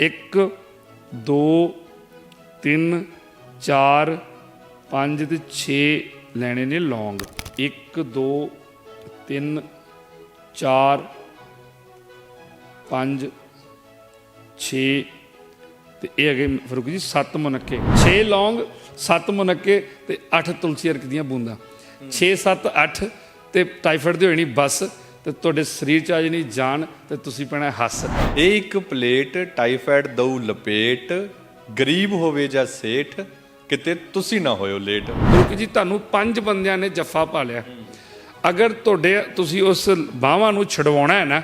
1 2 3 4 5 ਤੇ 6 ਲੈਣੇ ਨੇ ਲੌਂਗ। 1 2 3 4 5 6 ਤੇ ਇਹ ਹੈਗੇ ਫਰੂਕ ਜੀ 7 ਮੁਨੱਕੇ। 6 ਲੌਂਗ 7 ਮੁਨੱਕੇ ਤੇ 8 ਤੁਲਸੀ ਅਰਕ ਦੀਆਂ ਬੂੰਦਾਂ। 6 7 8 ਤੇ ਟਾਈਫਾਇਡ ਦੀ ਹੋਣੀ ਬਸ। ਤੇ ਤੁਹਾਡੇ ਸਰੀਰ ਚ ਆ ਜਾਣੀ ਜਾਨ ਤੇ ਤੁਸੀਂ ਪੈਣਾ ਹੱਸ। ਇਹ ਇੱਕ ਪਲੇਟ ਟਾਈਫਾਇਡ ਦਊ ਲਪੇਟ ਗਰੀਬ ਹੋਵੇ ਜਾਂ ਸੇਠ ਕਿਤੇ ਤੁਸੀਂ ਨਾ ਹੋਇਓ ਲੇਟ। ਫਰੂਕ ਜੀ ਤੁਹਾਨੂੰ ਪੰਜ ਬੰਦਿਆਂ ਨੇ ਜੱਫਾ ਪਾ ਲਿਆ। ਅਗਰ ਤੁਹਾਡੇ ਤੁਸੀਂ ਉਸ ਬਾਹਾਂ ਨੂੰ ਛਡਵਾਉਣਾ ਹੈ ਨਾ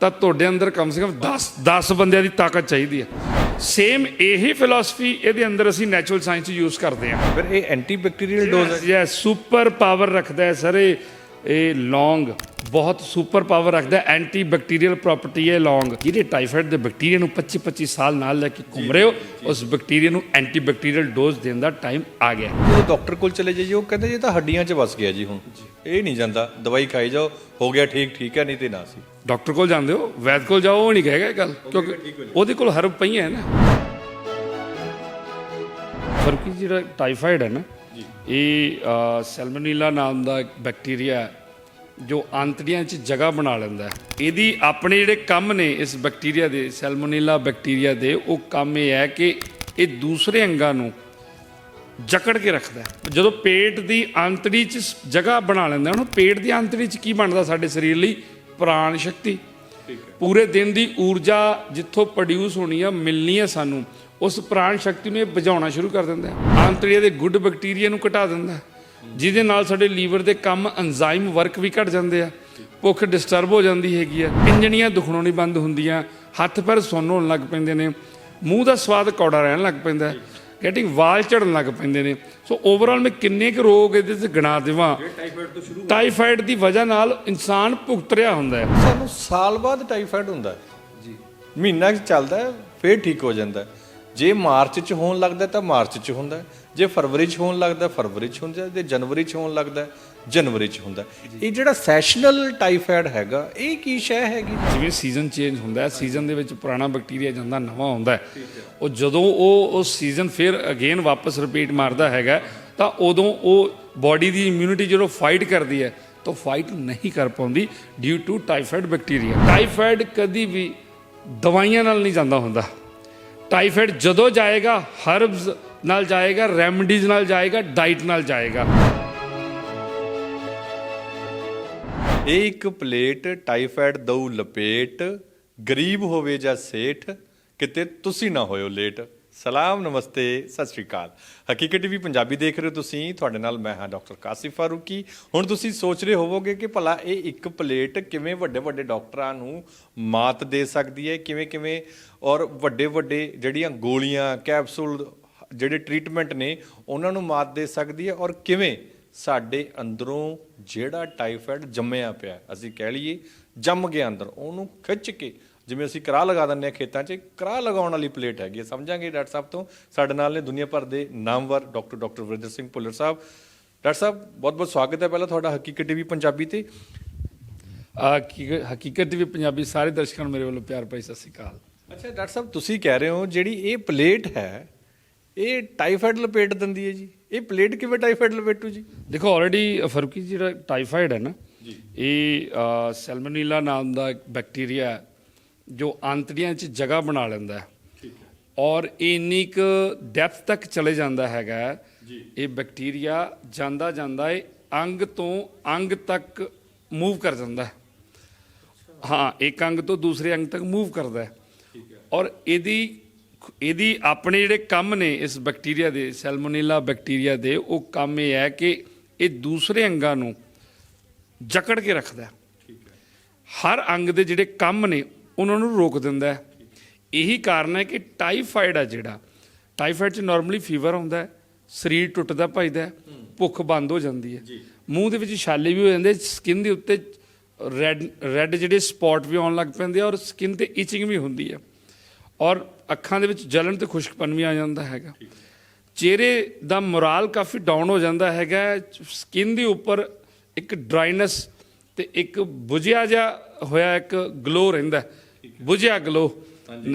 ਤਾਂ ਤੁਹਾਡੇ ਅੰਦਰ ਕਮ ਸੇ ਕਮ 10 10 ਬੰਦਿਆਂ ਦੀ ਤਾਕਤ ਚਾਹੀਦੀ ਹੈ। ਸੇਮ ਇਹੀ ਫਿਲਾਸਫੀ ਇਹਦੇ ਅੰਦਰ ਅਸੀਂ ਨੈਚੁਰਲ ਸਾਇੰਸ ਯੂਜ਼ ਕਰਦੇ ਹਾਂ। ਫਿਰ ਇਹ ਐਂਟੀ ਬੈਕਟੀਰੀਅਲ ਡੋਜ਼ ਹੈ ਯੈਸ ਸੁਪਰ ਪਾਵਰ ਰੱਖਦਾ ਹੈ ਸਰ ਇਹ ਇਹ ਲੌਂਗ ਬਹੁਤ ਸੁਪਰ ਪਾਵਰ ਰੱਖਦਾ ਐਂਟੀ ਬੈਕਟੀਰੀਅਲ ਪ੍ਰਾਪਰਟੀ ਹੈ ਲੌਂਗ। ਜਿਹੜੇ ਟਾਈਫਾਇਡ ਦੇ ਬੈਕਟੀਰੀਆ ਨੂੰ 25 25 ਸਾਲ ਨਾਲ ਲੈ ਕੇ ਘੁੰਮ ਰਹੇ ਹੋ ਉਸ ਬੈਕਟੀਰੀਆ ਨੂੰ ਐਂਟੀ ਬੈਕਟੀਰੀਅਲ ਡੋਜ਼ ਦੇਣ ਦਾ ਟਾਈਮ ਆ ਗਿਆ। ਜਦੋਂ ਡਾਕਟਰ ਕੋਲ ਚਲੇ ਜਾਈਏ ਉਹ ਕਹਿੰਦੇ ਇਹ ਤਾਂ ਹੱਡੀਆਂ 'ਚ ਵਸ ਗਿਆ ਜੀ ਹੁਣ। ਇਹ ਨਹੀਂ ਜਾਂਦਾ। ਦਵਾਈ ਖਾਈ ਜਾਓ। ਹੋ ਗਿਆ ਠੀਕ ਠੀਕ ਹੈ ਨਹੀਂ ਤੇ ਨਾ ਸੀ। ਡਾਕਟਰ ਕੋਲ ਜਾਂਦੇ ਹੋ? ਵੈਦ ਕੋਲ ਜਾਓ ਉਹ ਨਹੀਂ ਕਹੇਗਾ ਇਹ ਗੱਲ ਕਿਉਂਕਿ ਉਹਦੇ ਕੋਲ ਹਰਬ ਪਈਆਂ ਹੈ ਨਾ। ਫਰਕੀ ਜਿਹੜਾ ਟਾਈਫਾਇਡ ਹੈ ਨਾ ਇਹ ਸੈਲਮੋਨੀਲਾ ਨਾਮ ਦਾ ਇੱਕ ਬੈਕਟੀਰੀਆ ਹੈ। ਜੋ ਆਂਤੜੀਆਂ 'ਚ ਜਗ੍ਹਾ ਬਣਾ ਲੈਂਦਾ ਹੈ। ਇਹਦੀ ਆਪਣੇ ਜਿਹੜੇ ਕੰਮ ਨੇ ਇਸ ਬੈਕਟੀਰੀਆ ਦੇ ਸੈਲਮੋਨੀਲਾ ਬੈਕਟੀਰੀਆ ਦੇ ਉਹ ਕੰਮ ਇਹ ਹੈ ਕਿ ਇਹ ਦੂਸਰੇ ਅੰਗਾਂ ਨੂੰ ਜਕੜ ਕੇ ਰੱਖਦਾ। ਜਦੋਂ ਪੇਟ ਦੀ ਆਂਤੜੀ 'ਚ ਜਗ੍ਹਾ ਬਣਾ ਲੈਂਦਾ ਉਹਨੂੰ ਪੇਟ ਦੀ ਆਂਤੜੀ 'ਚ ਕੀ ਬਣਦਾ ਸਾਡੇ ਸਰੀਰ ਲਈ? ਪ੍ਰਾਣ ਸ਼ਕਤੀ। ਪੂਰੇ ਦਿਨ ਦੀ ਊਰਜਾ ਜਿੱਥੋਂ ਪ੍ਰੋਡਿਊਸ ਹੋਣੀ ਆ ਮਿਲਣੀ ਆ ਸਾਨੂੰ ਉਸ ਪ੍ਰਾਣ ਸ਼ਕਤੀ ਨੂੰ ਇਹ ਬੁਝਾਉਣਾ ਸ਼ੁਰੂ ਕਰ ਦਿੰਦਾ ਆਂਤੜੀਆਂ ਦੇ ਗੁੱਡ ਬੈਕਟੀਰੀਆ ਨੂੰ ਘਟਾ ਦਿੰਦਾ ਜਿਹਦੇ ਨਾਲ ਸਾਡੇ ਲੀਵਰ ਦੇ ਕੰਮ ਐਂਜ਼ਾਈਮ ਵਰਕ ਵੀ ਘਟ ਜਾਂਦੇ ਆ। ਭੁੱਖ ਡਿਸਟਰਬ ਹੋ ਜਾਂਦੀ ਹੈਗੀ ਆ। ਪਿੰਜਣੀਆਂ ਦੁਖਣੋਂ ਨਹੀਂ ਬੰਦ ਹੁੰਦੀਆਂ। ਹੱਥ ਪੈਰ ਸੁੰਨ ਹੋਣ ਲੱਗ ਪੈਂਦੇ ਨੇ। ਮੂੰਹ ਦਾ ਸਵਾਦ ਕੌੜਾ ਰਹਿਣ ਲੱਗ ਪੈਂਦਾ ਹੈ। ਗੈਟਿੰਗ ਵਾਲ ਝੜਨ ਲੱਗ ਪੈਂਦੇ ਨੇ। ਸੋ ਓਵਰਆਲ ਮੈਂ ਕਿੰਨੇ ਕੁ ਰੋਗ ਇਹਦੇ ਤੇ ਗਿਣਾ ਦੇਵਾਂ। ਟਾਈਫਾਇਡ ਦੀ ਵਜ੍ਹਾ ਨਾਲ ਇਨਸਾਨ ਭੁਗਤ ਰਿਹਾ ਹੁੰਦਾ ਹੈ। ਸਾਨੂੰ ਸਾਲ ਬਾਅਦ ਟਾਈਫਾਇਡ ਹੁੰਦਾ ਹੈ। ਜੀ। ਮਹੀਨਾ ਕੁ ਚੱਲਦਾ ਹੈ ਫਿਰ ਠੀਕ ਹੋ ਜਾਂਦਾ ਹੈ। ਜੇ ਮਾਰਚ 'ਚ ਹੋਣ ਲੱਗਦਾ ਤਾਂ ਮਾਰਚ 'ਚ ਹੁੰਦਾ ਹੈ। ਜੇ ਫਰਵਰੀ 'ਚ ਹੋਣ ਲੱਗਦਾ ਫਰਵਰੀ 'ਚ ਹੁੰਦਾ ਤੇ ਜਨਵਰੀ 'ਚ ਹੋਣ ਲੱਗਦਾ ਜਨਵਰੀ 'ਚ ਹੁੰਦਾ। ਇਹ ਜਿਹੜਾ ਸੈਸ਼ਨਲ ਟਾਈਫਾਇਡ ਹੈਗਾ ਇਹ ਕੀ ਸ਼ੈ ਹੈਗੀ? ਜਿਵੇਂ ਸੀਜ਼ਨ ਚੇਂਜ ਹੁੰਦਾ ਸੀਜ਼ਨ ਦੇ ਵਿੱਚ ਪੁਰਾਣਾ ਬੈਕਟੀਰੀਆ ਜਾਂਦਾ ਨਵਾਂ ਆਉਂਦਾ ਹੈ। ਉਹ ਜਦੋਂ ਉਹ ਉਹ ਸੀਜ਼ਨ ਫਿਰ ਅਗੇਨ ਵਾਪਸ ਰਿਪੀਟ ਮਾਰਦਾ ਹੈਗਾ ਤਾਂ ਉਦੋਂ ਉਹ ਬਾਡੀ ਦੀ ਇਮਿਊਨਿਟੀ ਜਦੋਂ ਫਾਈਟ ਕਰਦੀ ਹੈ ਤਾਂ ਫਾਈਟ ਨਹੀਂ ਕਰ ਪਾਉਂਦੀ due to typhoid bacteria typhoid ਕਦੀ ਵੀ ਦਵਾਈਆਂ ਨਾਲ ਨਹੀਂ ਜਾਂਦਾ ਹੁੰਦਾ। ਟਾਈਫਾਇਡ ਜਦੋਂ ਜਾਏਗਾ ਹਰਬਸ ਨਾਲ ਜਾਏਗਾ ਰੈਮਡੀਜ਼ ਨਾਲ ਜਾਏਗਾ ਡਾਈਟ ਨਾਲ ਜਾਏਗਾ। ਇਹ ਇੱਕ ਪਲੇਟ ਟਾਈਫਾਇਡ ਦਊ ਲਪੇਟ, ਗਰੀਬ ਹੋਵੇ ਜਾਂ ਸੇਠ, ਕਿਤੇ ਤੁਸੀਂ ਨਾ ਹੋਇਓ ਲੇਟ ਸਲਾਮ, ਨਮਸਤੇ, ਸਤਿ ਸ਼੍ਰੀ ਅਕਾਲ। ਹਕੀਕਤ ਟੀਵੀ ਪੰਜਾਬੀ ਦੇਖ ਰਹੇ ਹੋ ਤੁਸੀਂ। ਤੁਹਾਡੇ ਨਾਲ ਮੈਂ ਹਾਂ ਡਾਕਟਰ ਕਾਸਿਫ ਫਾਰੂਕੀ। ਹੁਣ ਤੁਸੀਂ ਸੋਚ ਰਹੇ ਹੋਵੋਗੇ ਕਿ ਭਲਾ ਇਹ ਇੱਕ ਪਲੇਟ ਕਿਵੇਂ ਵੱਡੇ ਵੱਡੇ ਡਾਕਟਰਾਂ ਨੂੰ ਮਾਤ ਦੇ ਸਕਦੀ ਹੈ ਕਿਵੇਂ ਕਿਵੇਂ ਔਰ ਵੱਡੇ ਵੱਡੇ ਜਿਹੜੀਆਂ ਗੋਲੀਆਂ ਕੈਪਸੂਲ ਜਿਹੜੇ ਟ੍ਰੀਟਮੈਂਟ ਨੇ ਉਹਨਾਂ ਨੂੰ ਮਾਤ ਦੇ ਸਕਦੀ ਹੈ ਔਰ ਕਿਵੇਂ ਸਾਡੇ ਅੰਦਰੋਂ ਜਿਹੜਾ ਟਾਈਫਾਇਡ ਜੰਮਿਆ ਪਿਆ ਅਸੀਂ ਕਹਿ ਲਈਏ ਜੰਮ ਗਿਆ ਅੰਦਰ ਉਹਨੂੰ ਖਿੱਚ ਕੇ ਜਿਵੇਂ ਅਸੀਂ ਕਰਾਹ ਲਗਾ ਦਿੰਦੇ ਆ ਖੇਤਾਂ 'ਚ ਕਰਾਹ ਲਗਾਉਣ ਵਾਲੀ ਪਲੇਟ ਹੈਗੀ ਸਮਝਾਂਗੇ ਡਾਕਟਰ ਸਾਹਿਬ ਤੋਂ? ਸਾਡੇ ਨਾਲ ਨੇ ਦੁਨੀਆ ਭਰ ਦੇ ਨਾਮਵਰ doctor doctor Varinder Singh Bhullar sahib. Doctor sahib ਬਹੁਤ ਬਹੁਤ ਸਵਾਗਤ ਹੈ ਪਹਿਲਾਂ ਤੁਹਾਡਾ ਹਕੀਕਤ ਟੀਵੀ ਪੰਜਾਬੀ ਤੇ। ਆ ਹਕੀਕਤ ਵੀ ਪੰਜਾਬੀ ਸਾਰੇ ਦਰਸ਼ਕਾਂ ਨੂੰ ਮੇਰੇ ਵੱਲੋਂ ਪਿਆਰ ਭਰੀ ਸਤਿ ਸ਼੍ਰੀ ਅਕਾਲ। ਅੱਛਾ ਡਾਕਟਰ ਸਾਹਿਬ ਤੁਸੀਂ ਕਹਿ ਰਹੇ ਹੋ ਜਿਹੜੀ ਇਹ ਪਲੇਟ ਹੈ ਇਹ ਟਾਈਫਾਇਡ ਲਪੇਟ ਦਿੰਦੀ ਹੈ ਜੀ। ਇਹ ਪਲੇਟ ਕਿਵੇਂ ਟਾਈਫਾਇਡ ਲਪੇਟੂ ਜੀ? ਦੇਖੋ ਆਲਰੇਡੀ ਫਰੂਕੀ ਜਿਹੜਾ ਟਾਈਫਾਇਡ ਹੈ ਨਾ ਇਹ ਸੈਲਮੋਨੀਲਾ ਨਾਮ ਦਾ ਇੱਕ ਬੈਕਟੀਰੀਆ ਹੈ ਜੋ ਆਂਤੜੀਆਂ 'ਚ ਜਗ੍ਹਾ ਬਣਾ ਲੈਂਦਾ ਹੈ। ਔਰ ਇਹ ਇੰਨੀ ਕੁ ਡੈਪਥ ਤੱਕ ਚਲੇ ਜਾਂਦਾ ਹੈਗਾ। ਇਹ ਬੈਕਟੀਰੀਆ ਜਾਂਦਾ ਜਾਂਦਾ ਹੈ ਅੰਗ ਤੋਂ ਅੰਗ ਤੱਕ ਮੂਵ ਕਰ ਜਾਂਦਾ ਹੈ। ਹਾਂ ਇੱਕ ਅੰਗ ਤੋਂ ਦੂਸਰੇ ਅੰਗ ਤੱਕ ਮੂਵ ਕਰਦਾ ਹੈ। ਔਰ ਇਹਦੀ ਇਹਦੀ ਆਪਣੇ ਜਿਹੜੇ ਕੰਮ ਨੇ ਇਸ ਬੈਕਟੀਰੀਆ ਦੇ ਸੈਲਮੋਨੇਲਾ ਬੈਕਟੀਰੀਆ ਦੇ ਉਹ ਕੰਮ ਇਹ ਹੈ ਕਿ ਇਹ ਦੂਸਰੇ ਅੰਗਾਂ ਨੂੰ ਜਕੜ ਕੇ ਰੱਖਦਾ ਹਰ ਅੰਗ ਦੇ ਜਿਹੜੇ ਕੰਮ ਨੇ ਉਹਨਾਂ ਨੂੰ ਰੋਕ ਦਿੰਦਾ ਹੈ। ਇਹੀ ਕਾਰਨ ਹੈ ਕਿ ਟਾਈਫਾਇਡ ਆ ਜਿਹੜਾ ਟਾਈਫਾਇਡ 'ਚ ਨਾਰਮਲੀ ਫੀਵਰ ਆਉਂਦਾ ਹੈ ਸਰੀਰ ਟੁੱਟਦਾ ਭਜਦਾ ਭੁੱਖ ਬੰਦ ਹੋ ਜਾਂਦੀ ਹੈ। ਮੂੰਹ ਦੇ ਵਿੱਚ ਛਾਲੇ ਵੀ ਹੋ ਜਾਂਦੇ ਸਕਿਨ ਦੇ ਉੱਤੇ ਰੈੱਡ ਰੈੱਡ ਜਿਹੜੇ ਸਪੌਟ ਵੀ ਆਉਣ ਲੱਗ ਪੈਂਦੇ ਆ ਔਰ ਸਕਿਨ ਤੇ ਇਚਿੰਗ ਵੀ ਹੁੰਦੀ ਹੈ। ਔਰ ਅੱਖਾਂ ਦੇ ਵਿੱਚ ਜਲਨ ਤੇ ਖੁਸ਼ਕਪਨ ਵੀ ਆ ਜਾਂਦਾ ਹੈਗਾ ਚਿਹਰੇ ਦਾ ਮੋਰਾਲ ਕਾਫੀ ਡਾਊਨ ਹੋ ਜਾਂਦਾ ਹੈਗਾ ਸਕਿਨ ਦੇ ਉੱਪਰ ਇੱਕ ਡਰਾਈਨੈਸ ਤੇ ਇੱਕ ਬੁਝਿਆ ਜਿਹਾ ਹੋਇਆ ਇੱਕ ਗਲੋ ਰਹਿੰਦਾ। ਬੁਝਿਆ ਗਲੋ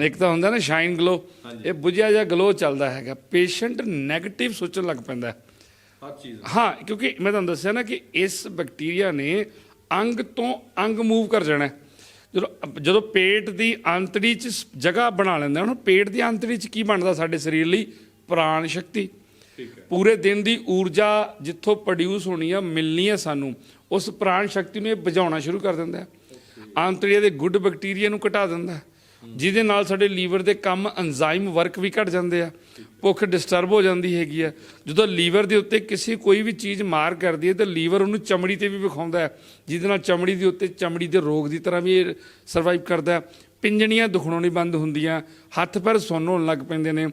ਇੱਕ ਤਾਂ ਹੁੰਦਾ ਨਾ ਸ਼ਾਈਨ ਗਲੋ ਇਹ ਬੁਝਿਆ ਜਿਹਾ ਗਲੋ ਚੱਲਦਾ ਹੈਗਾ ਪੇਸ਼ੈਂਟ 네ਗੇਟਿਵ ਸੋਚਣ ਲੱਗ ਪੈਂਦਾ ਹੈ। ਹਰ ਚੀਜ਼ ਹਾਂ ਕਿਉਂਕਿ ਮੈਂ ਤੁਹਾਨੂੰ ਦੱਸਿਆ ਨਾ ਕਿ ਇਸ ਬੈਕਟੀਰੀਆ ਨੇ ਅੰਗ ਤੋਂ ਅੰਗ ਮੂਵ ਕਰ ਜਾਣਾ ਹੈ। ਜਦੋਂ ਜਦੋਂ ਪੇਟ ਦੀ ਆਂਤੜੀ 'ਚ ਜਗ੍ਹਾ ਬਣਾ ਲੈਂਦਾ ਹੁਣ ਪੇਟ ਦੀ ਆਂਤੜੀ 'ਚ ਕੀ ਬਣਦਾ ਸਾਡੇ ਸਰੀਰ ਲਈ? ਪ੍ਰਾਣ ਸ਼ਕਤੀ। ਪੂਰੇ ਦਿਨ ਦੀ ਊਰਜਾ ਜਿੱਥੋਂ ਪ੍ਰੋਡਿਊਸ ਹੋਣੀ ਆ ਮਿਲਣੀ ਆ ਸਾਨੂੰ ਉਸ ਪ੍ਰਾਣ ਸ਼ਕਤੀ ਨੂੰ ਇਹ ਬੁਝਾਉਣਾ ਸ਼ੁਰੂ ਕਰ ਦਿੰਦਾ ਹੈ। ਆਂਤੜੀਆਂ ਦੇ ਗੁੱਡ ਬੈਕਟੀਰੀਆ ਨੂੰ ਘਟਾ ਦਿੰਦਾ ਹੈ। ਜਿਹਦੇ ਨਾਲ ਸਾਡੇ ਲੀਵਰ ਦੇ ਕੰਮ ਐਂਜ਼ਾਈਮ ਵਰਕ ਵੀ ਘਟ ਜਾਂਦੇ ਆ, ਭੁੱਖ ਡਿਸਟਰਬ ਹੋ ਜਾਂਦੀ ਹੈਗੀ ਆ। ਜਦੋਂ ਲੀਵਰ ਦੇ ਉੱਤੇ ਕਿਸੇ ਕੋਈ ਵੀ ਚੀਜ਼ ਮਾਰ ਕਰਦੀ ਹੈ, ਤਾਂ ਲੀਵਰ ਉਹਨੂੰ ਚਮੜੀ ਤੇ ਵੀ ਵਿਖਾਉਂਦਾ ਹੈ, ਜਿਹਦੇ ਨਾਲ ਚਮੜੀ ਦੇ ਉੱਤੇ ਚਮੜੀ ਦੇ ਰੋਗ ਦੀ ਤਰ੍ਹਾਂ ਵੀ ਇਹ ਸਰਵਾਈਵ ਕਰਦਾ ਹੈ। ਪਿੰਜਣੀਆਂ ਦੁਖਣੋਂ ਨਹੀਂ ਬੰਦ ਹੁੰਦੀਆਂ, ਹੱਥ ਪੈਰ ਸੁੰਨ ਹੋਣ ਲੱਗ ਪੈਂਦੇ ਨੇ,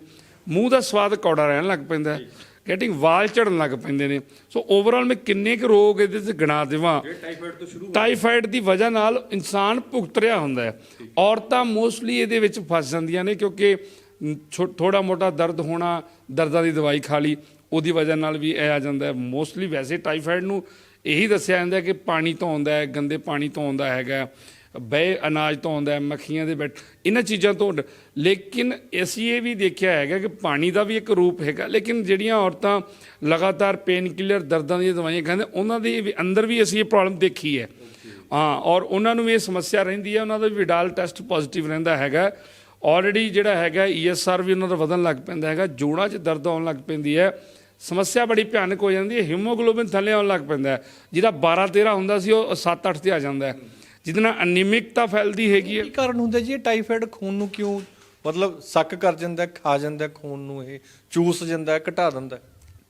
ਮੂੰਹ ਦਾ ਸਵਾਦ ਕੌੜਾ ਰਹਿਣ ਲੱਗ ਪੈਂਦਾ ਗੈਟਿੰਗ ਵਾਲ ਝੜਨ ਲੱਗ ਪੈਂਦੇ ਨੇ। ਸੋ ਓਵਰਆਲ ਮੈਂ ਕਿੰਨੇ ਕੁ ਰੋਗ ਇਹਦੇ ਤੇ ਗਿਣਾ ਦੇਵਾਂ। ਟਾਈਫਾਇਡ ਤੋਂ ਸ਼ੁਰੂ ਟਾਈਫਾਇਡ ਦੀ ਵਜ੍ਹਾ ਨਾਲ ਇਨਸਾਨ ਭੁਗਤ ਰਿਹਾ ਹੁੰਦਾ ਹੈ। ਔਰਤਾਂ ਮੋਸਟਲੀ ਇਹਦੇ ਵਿੱਚ ਫਸ ਜਾਂਦੀਆਂ ਨੇ ਕਿਉਂਕਿ ਥੋੜਾ ਮੋਟਾ ਦਰਦ ਹੋਣਾ ਦਰਦਾਂ ਦੀ ਦਵਾਈ ਖਾ ਲਈ ਉਹਦੀ ਵਜ੍ਹਾ ਨਾਲ ਵੀ ਇਹ ਆ ਜਾਂਦਾ ਹੈ। ਮੋਸਟਲੀ ਵੈਸੇ ਟਾਈਫਾਇਡ ਨੂੰ ਇਹੀ ਦੱਸਿਆ ਜਾਂਦਾ ਕਿ ਪਾਣੀ ਤੋਂ ਆਉਂਦਾ ਹੈ ਗੰਦੇ ਪਾਣੀ ਤੋਂ ਆਉਂਦਾ ਹੈਗਾ ਬੇ ਅਨਾਜ ਤੋਂ ਆਉਂਦਾ ਮੱਖੀਆਂ ਦੇ ਬੈਠ, ਇਹਨਾਂ ਚੀਜ਼ਾਂ ਤੋਂ ਲੇਕਿਨ ਅਸੀਂ ਇਹ ਵੀ ਦੇਖਿਆ ਹੈਗਾ ਕਿ ਪਾਣੀ ਦਾ ਵੀ ਇੱਕ ਰੂਪ ਹੈਗਾ, ਲੇਕਿਨ ਜਿਹੜੀਆਂ ਔਰਤਾਂ ਲਗਾਤਾਰ ਪੇਨ ਕਿਲਰ ਦਰਦਾਂ ਦੀਆਂ ਦਵਾਈਆਂ ਖਾਂਦੇ, ਉਹਨਾਂ ਦੇ ਵੀ ਅੰਦਰ ਵੀ ਅਸੀਂ ਇਹ ਪ੍ਰੋਬਲਮ ਦੇਖੀ ਹੈ। ਹਾਂ, ਔਰ ਉਹਨਾਂ ਨੂੰ ਇਹ ਸਮੱਸਿਆ ਰਹਿੰਦੀ ਹੈ, ਉਹਨਾਂ ਦਾ ਵਿਡਾਲ ਟੈਸਟ ਪੋਜ਼ਿਟਿਵ ਰਹਿੰਦਾ ਹੈਗਾ। ਆਲਰੇਡੀ ਜਿਹੜਾ ਹੈਗਾ ਈਐਸਆਰ ਵੀ ਉਹਨਾਂ ਦਾ ਵਧਣ ਲੱਗ ਪੈਂਦਾ ਹੈਗਾ, ਜੋੜਾਂ 'ਚ ਦਰਦ ਆਉਣ ਲੱਗ ਪੈਂਦੀ ਹੈ। ਸਮੱਸਿਆ ਬੜੀ ਭਿਆਨਕ ਹੋ ਜਾਂਦੀ ਹੈ, ਹੀਮੋਗਲੋਬਿਨ ਥੱਲੇ ਆਉਣ ਲੱਗ ਪੈਂਦਾ ਜਿਹਦਾ 12 13 ਹੁੰਦਾ ਸੀ, ਉਹ 7 8 ਤੇ ਆ ਜਾਂਦਾ ਹੈ। ਜਿਹਦੇ ਨਾਲ ਅਨੀਮਿਕਤਾ ਫੈਲਦੀ ਹੈਗੀ ਹੈ। ਕੀ ਕਾਰਨ ਹੁੰਦਾ ਜੀ ਇਹ ਟਾਈਫਾਇਡ ਖੂਨ ਨੂੰ ਕਿਉਂ ਮਤਲਬ ਸੱਕ ਕਰ ਜਾਂਦਾ ਖਾ ਜਾਂਦਾ ਖੂਨ ਨੂੰ ਇਹ ਚੂਸ ਜਾਂਦਾ ਘਟਾ ਦਿੰਦਾ?